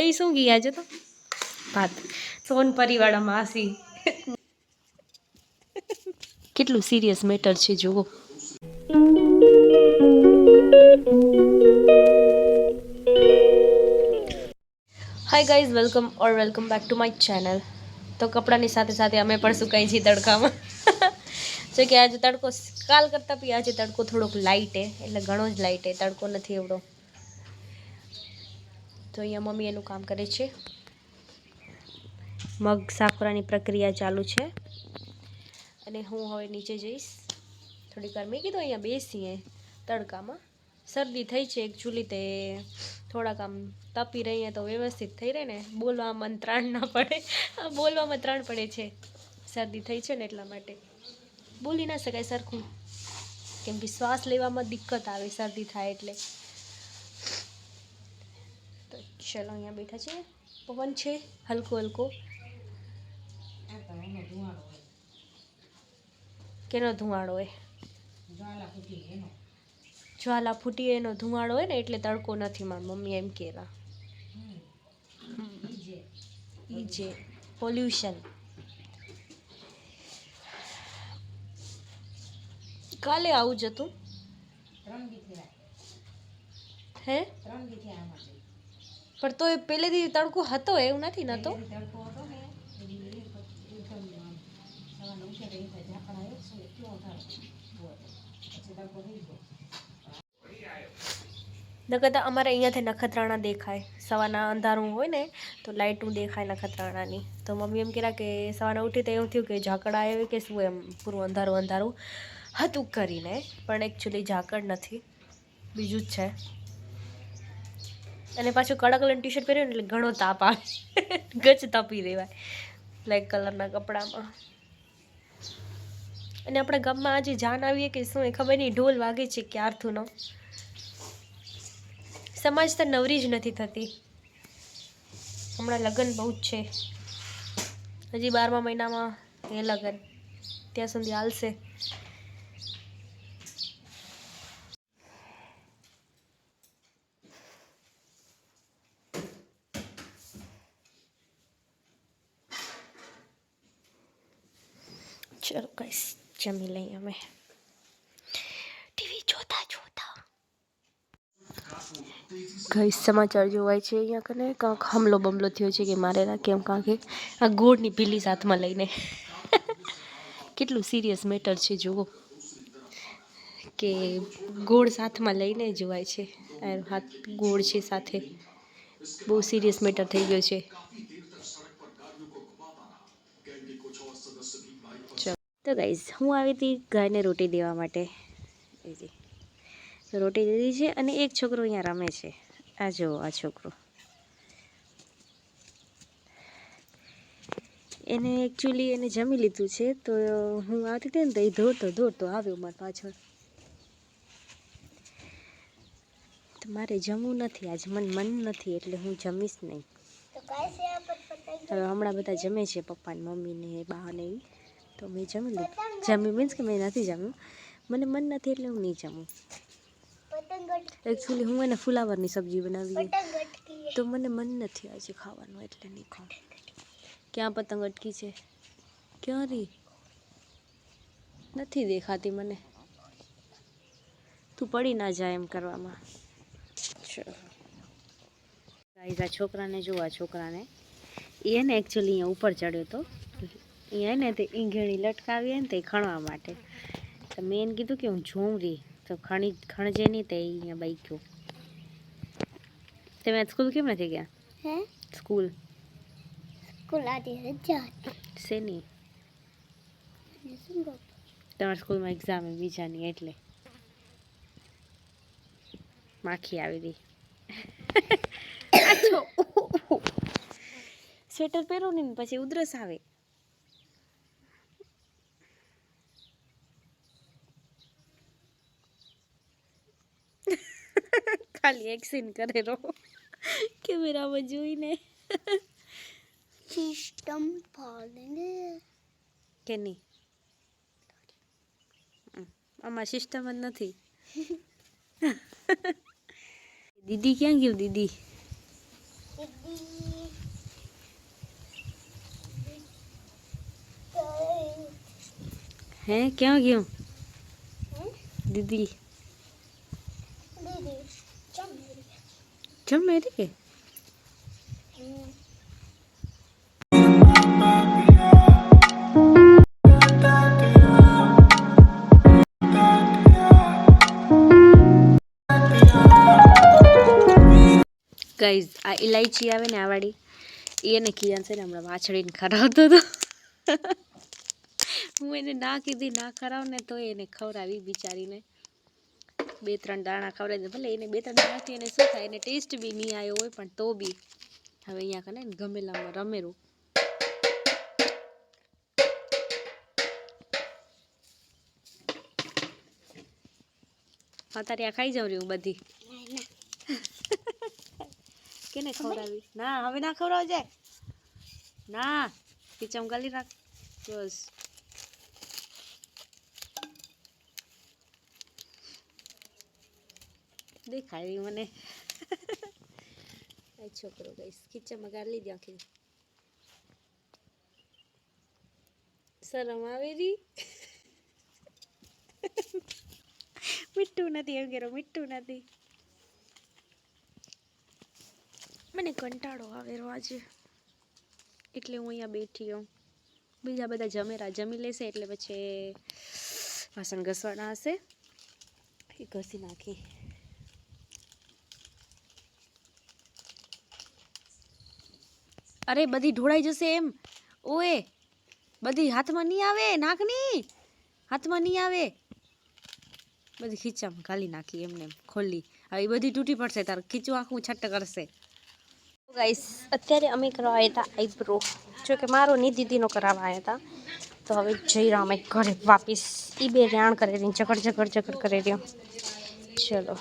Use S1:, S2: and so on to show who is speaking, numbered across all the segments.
S1: એ શું ગઈ આજે તો? ભાત. સોન પરિવાળા માસી કેટલું સિરિયસ મેટર છે જુઓ. Hi guys welcome or welcome back to my channel તો કપડાની સાથે સાથે અમે પણ સુકાઈ છીએ તડકામાં. જો કે આજે તડકો કાલ કરતાં બી આજે તડકો થોડોક લાઇટ હે એટલે ઘણો જ લાઇટ હે તડકો નથી એવડો. તો અહીંયા મમ્મી એનું કામ કરે છે. મગ સાફરાની પ્રક્રિયા ચાલુ છે. અને હું હવે નીચે જઈશ. થોડીક વાર મેં કીધું અહીંયા બેસીએ તડકામાં. શરદી થઈ છે એકચ્યુઅલી તે થોડાક આમ તપી રહીએ તો વ્યવસ્થિત થઈ રહે ને. બોલવામાં ત્રાણ ના પડે. બોલવામાં ત્રાણ પડે છે. શરદી થઈ છે ને એટલા માટે. બોલી ના શકાય સરખું. કેમ કે શ્વાસ લેવામાં દિક્કત આવે શરદી થાય એટલે. ચલો અહીંયા બેઠા છે. પવન છે, હલકો હલકો. કેનો ધુમાડો હોય? જ્વાલા ફૂટી એનો ધુમાડો હોય ને એટલે તડકો નથી મારી મમ્મી એમ કહેલા ઈ જે પોલ્યુશન. કાલે આવું જતું હે? પણ તો એ પહેલેથી તડકો હતો એવું નથી નતો? નકર તો અમારે અહીંયાથી નખત્રાણા દેખાય. સવારના અંધારું હોય ને તો લાઇટું દેખાય નખત્રાણાની. તો મમ્મી એમ કહેલા કે સવારના ઉઠી તો એવું થયું કે ઝાકળ આવ્યો કે શું એમ પૂરું અંધારું અંધારું હતું કરીને પણ એકચ્યુઅલી ઝાકળ નથી. બીજું જ છે. અને પાછું કડક કલરનું ટી શર્ટ પહેર્યું એટલે ઘણો તાપ આવે. ગચ તપી દેવાય. બ્લેક કલરના કપડામાં. અને આપણા ગામમાં આજે જાન આવીએ કે શું એ ખબર નહીં, ઢોલ વાગે છે ક્યારથુંનો. સમાજ તો નવરી જ નથી થતી. હમણાં લગ્ન બહુ જ છે. હજી બારમા મહિનામાં એ લગ્ન. ત્યાં સુધી હાલશે. ચલો કઈશ જમી લઈએ અમે. ટીવી જોતા જોતા. કઈ સમાચાર જોવાય છે અહીંયા કને? કાંક હમલો બમલો થયો છે કે મારે ના કેમ કાંક આ ગોળની પીલી હાથમાં લઈને. કેટલું સિરિયસ મેટર છે, જુઓ. કે ગોળ સાથમાં લઈને જોવાય છે. હાથ ગોળ છે સાથે. બહુ સિરિયસ મેટર થઈ ગયો છે. તો ગાઈઝ હું આવી હતી ગાયને રોટી દેવા માટે. એજી. રોટી દીધી છે અને એક છોકરો અહીંયા રમે છે. આ જુઓ આ છોકરો. એને એકચ્યુઅલી એને જમી લીધું છે તો હું આવતી હતી ને તો એ દોડતો દોડતો આવ્યો મારી પાછળ. તો મારે જમવું નથી આજે મન મન નથી એટલે હું જમીશ નહીં. હવે હમણાં બધા જમે છે પપ્પા ને મમ્મી ને બા ને. તો મેં જમી લીધું. જમી મીન્સ કે મેં નથી જમ્યું. મને મન નથી એટલે હું નહીં જમું. એકચ્યુઅલી હું એને ફુલાવરની સબ્જી બનાવી તો મને મન નથી આજે ખાવાનું એટલે નહીં ખાઉં ક્યાં પતંગ અટકી છે? ક્યાં રી નથી દેખાતી મને. તું પડી ના જાય એમ કરવામાં. ગાઈઝ, આ છોકરાને જો આ છોકરાને. એ ને એકચ્યુઅલી અહીંયા ઉપર ચડ્યો હતો અહીંયા ને તે ઈંઘેણી લટકાવી ને તે ખણવા માટે. તો મેં એને કીધું કે હું જોઉં રહી તો ખણી ખણજે નહીં તે અહીંયા બાઈક્યો. તમે સ્કૂલ કેમ નથી ગયા?
S2: હે?
S1: સ્કૂલ.
S2: સ્કૂલ આજે રજા
S1: શેની? તમારા સ્કૂલમાં એક્ઝામ બીજાની એટલે. માખી આવી હતી. સ્વેટર પહેરો ને પછી ઉધરસ આવે. ખાલી એક સીન કરેલો. કેમેરામાં જોઈને.
S2: સિસ્ટમ ફાળીને
S1: કે નહીં? આમાં સિસ્ટમ જ નથી. દીદી ક્યાં ગયું દીદી? હે ક્યાં ગયું? દીદી. જમે ગાઈઝ આ ઇલાયચી આવે ને આ વાળી. એ એને કિયાન છે ને હમણાં વાછડીને ખરાવતો હતો. હું એને ના કીધી, ના ખરાવ ને તો એને ખવડાવી બિચારીને. બે ત્રણ દાણા ખવડાવી દે. ભલે એને બે ત્રણ દાણાથી એને શું થાય? એને ટેસ્ટ બી નહીં આવ્યો હોય પણ તો બી. હવે અહીંયા કને ગમેલામાં રમેરું હા તારી આ ખાઈ જાઉં રહ્યું બધી. કેને ખવડાવી? ના હવે ના ખવડાવજે. ના ખીચમ ગાલી રાખ. બસ. દેખાય મને. આ છોકરો ગઈશ ખીચામાં ગાલી દે આખી. શરમ આવે રી મીઠું નથી એમ કેરો મીઠું નથી. મને કંટાળો આવે આજે. એટલે હું અહીંયા બેઠી હોઉં. બીજા બધા જમેરા જમી લેશે એટલે પછી વાસણ ઘસવાના હશે. એ ઘસી નાખી. અરે, બધી ઢોળાઈ જશે એમ. ઓએ, બધી હાથમાં નહીં આવે, નાખની. હાથમાં નહીં આવે. બધી ખીચામાં ખાલી નાખી એમને એમ, ખોલી. હવે એ બધી તૂટી પડશે, તાર ખીચું આખું છટ્ટ કરશે. ગાઈસ અત્યારે અમે કરવા આવ્યા હતા આઈબ્રો. જો કે મારો ની દીદીનો કરાવવા આવ્યા હતા તો હવે જઈ રહ્યા અમે ઘરે વાપીસ. એ બે રાણ કરી રહી ઝઘડ ઝઘડ ઝઘડ કરી રહ્યો ચલો.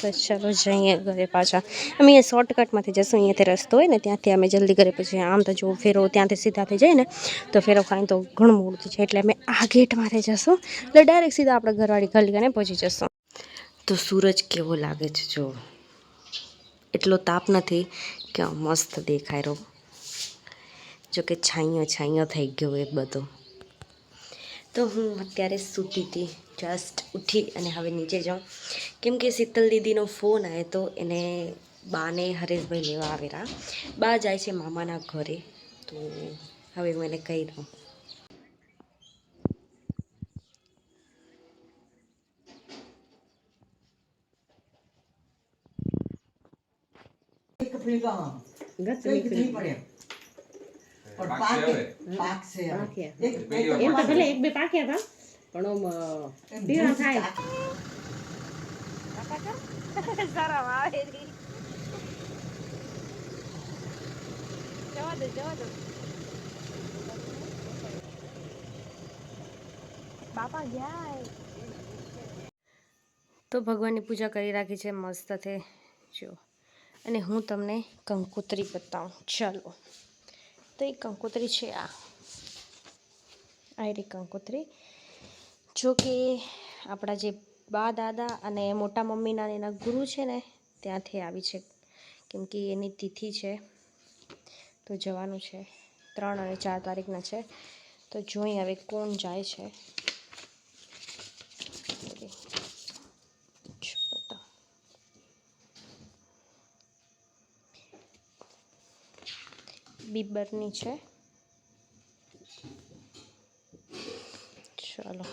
S1: તો ચાલો જઈએ ઘરે પાછા. અમે અહીંયા શોર્ટકટમાંથી જશું, અહીંયાથી રસ્તો હોય ને, ત્યાંથી અમે જલ્દી ઘરે પછી આમ તો જો ફેરો ત્યાંથી સીધા થઈ જાય ને, તો ફેરો ખાઈને તો ઘણું મોડું છે એટલે અમે આ ગેટમાંથી જશું, એટલે ડાયરેક્ટ સીધા આપણે ઘરવાળી ખાલી કરીને પહોંચી જશું. તો સૂરજ કેવો લાગે છે જો? એટલો તાપ નથી કે મસ્ત દેખાય રહ્યો. જો કે છાંયો છાંયો થઈ ગયો એ બધો. તો હું અત્યારે સૂતી હતી. જસ્ટ ઉઠી અને હવે નીચે જાઉં. કેમ કે શીતલ દીદીનો ફોન આવ્યો તો એને બાને હરેશભાઈ લેવા આવેલા. બા જાય છે મામાના ઘરે. તો હવે હું એને કહી દઉં.
S3: એમ તો એક બે પાક્યા હતા. પણ આમ થાય.
S1: બાપા ગયા તો ભગવાનની પૂજા કરી રાખી છે મસ્ત થે જો. અને હું તમને કંકોત્રી બતાવું. ચાલો. તો એ કંકોત્રી છે આ. આ રે કંકોત્રી. જો કે આપણા જે બા દાદા અને મોટા મમ્મીના એના ગુરુ છે ને, ત્યાંથી આવી છે. કેમ કે એની તિથિ છે, તો જવાનું છે. ત્રણ અને ચાર તારીખના છે. તો જોઈ હવે કોણ જાય છે. બીબરની છે. ચાલો.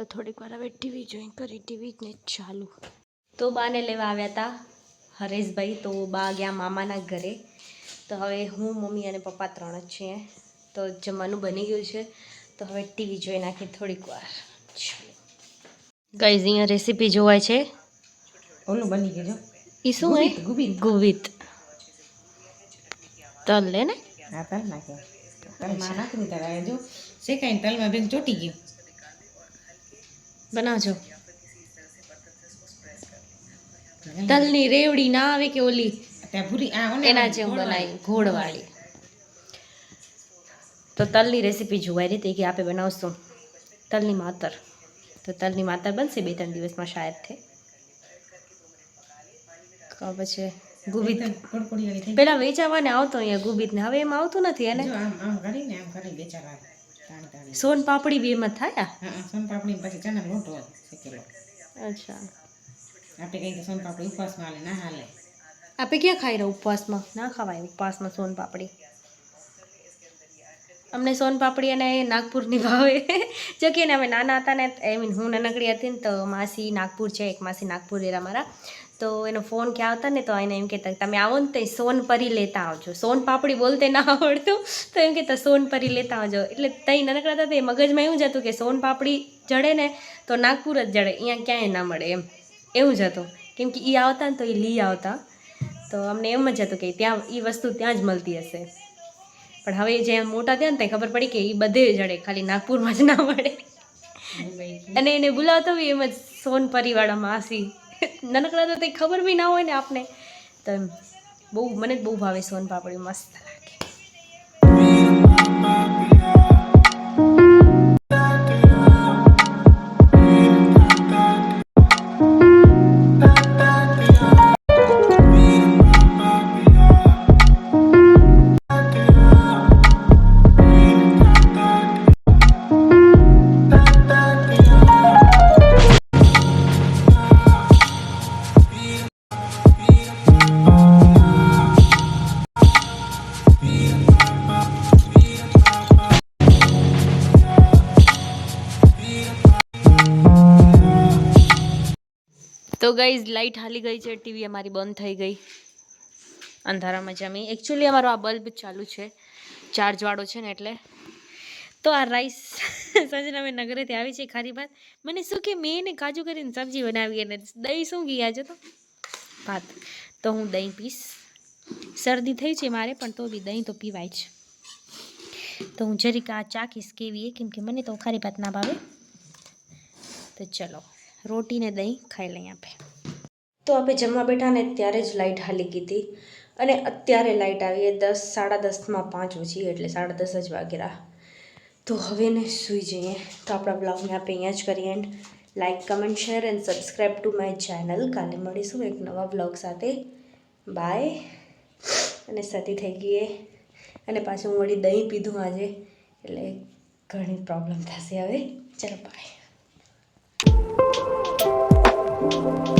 S1: તો થોડીક વાર હવે ટીવી જોઈન કરી ટીવી ને ચાલુ. તો બાને લેવા આવ્યા હતા હરેશભાઈ તો બા ગયા મામાના ઘરે. તો હવે હું મમ્મી અને પપ્પા ત્રણ જ છીએ. તો જમવાનું બની ગયું છે. તો હવે ટીવી જોઈ નાખી થોડીક વાર. ગાઈઝ અહીંયા રેસીપી જોવાય છે.
S3: ઓલું બની ગયું
S1: એ શું હે?
S3: ગુબિત
S1: ગુબિત તલ લે ને.
S3: હા તલ નાખ્યા તલમાં નાખી દીધા. જો શેકાઈને તલમાં બેન ચોટી ગયું.
S1: બનાવજો. તલની રેવડી ના આવે કે ઓલી? એના જેવું બનાવી ઘોડવાળી તો તલની રેસીપી જોવાઈ રીતે કે આપણે બનાવશું. તલની માતર. તો તલની માતર બનશે બે ત્રણ દિવસમાં શાયદ છે પછી ગુબીત પેલા વેચાવાને આવતો અહીંયા ગુબીત ને હવે એમ આવતું નથી એને?
S3: આમ આમ કરીને આમ તાણી તાણી
S1: સોન પાપડી બી એમ થાય?
S3: હા હા સોનપાપડી પછી ચણા લોટો શેકેલો.
S1: અચ્છા.
S3: આપણે કહીએ કે સોનપાપડી ઉપવાસમાં હાલે ના હાલે.
S1: આપે ક્યાં ખાઈ રહ્યા ઉપવાસમાં? ના ખવાય ઉપવાસમાં સોન પાપડી. અમને સોન પાપડી અને નાગપુરની ભાવે. જો કે ને અમે નાના હતા ને આઈ મીન હું નાનકડી હતી ને તો માસી નાગપુર છે એક માસી નાગપુર રહેલા મારા. તો એનો ફોન ક્યાં આવતા ને તો એને એમ કહેતા તમે આવો ને તો સોન પરી લેતા આવજો. સોન પાપડી બોલતે ના આવડતું તો એમ કહેતા સોન પરી લેતા આવજો. એટલે તઈ નાનકડા હતા તે મગજમાં એવું જ હતું કે સોન પાપડી જડે ને તો નાગપુર જ જડે અહીંયા ક્યાંય ના મળે એમ. એવું જ હતું. કેમ કે એ આવતા ને તો એ લઈ આવતા. તો અમને એમ જ હતું કે ત્યાં એ વસ્તુ ત્યાં જ મળતી હશે. પણ હવે જે મોટા થયા ને ત્યાં ખબર પડી કે એ બધે જડે ખાલી નાગપુરમાં જ ના મળે. અને એને બોલાવતો એમ જ સોનપરીવાળા માસી નાનકડા તો કંઈ ખબર બી ના હોય ને આપને. તો બહુ, મને જ બહુ ભાવે સોન પાપડી મસ્ત લાગે. તો ગઈઝ લાઇટ હાલી ગઈ છે ટીવી અમારી બંધ થઈ ગઈ. અંધારામાં જમી. એકચ્યુઅલી અમારો આ બલ્બ ચાલુ છે ચાર્જવાળો છે ને એટલે. તો આ રાઈસ સાંજે અમે નગરેથી આવી છે, ખારી ભાત. મને શું કે મેં ને કાજુ કરીને સબ્જી બનાવી અને દહીં શું ગઈ આજે તો? ભાત. તો હું દહીં પીશ શરદી થઈ છે મારે, પણ તો બી દહીં તો પીવાય છે તો હું જરીક આ ચાખીશ કેવી કેમ કે મને તો ખારી ભાત ના ભાવે. તો ચલો. રોટી ને દહીં ખાઈ લઈએ આપણે તો આપણે જમવા બેઠા ને ત્યારે જ લાઇટ હાલી ગઈ અને અત્યારે લાઇટ આવી દસ, સાડા દસમાં પાંચ ઓછી એટલે સાડા દસ જ વાગેલા. તો હવે ને સૂઈ જઈએ. તો આપણા બ્લોગને આપણે અહીંયા જ કરીએ and like comment share and subscribe to my channel કાલે મળીશું એક નવા બ્લોગ સાથે. બાય અને સતી થઈ ગઈ અને પાછું હું વળી દહીં પીધું આજે. એટલે ઘણી પ્રોબ્લેમ થશે હવે. ચાલો બાય thank you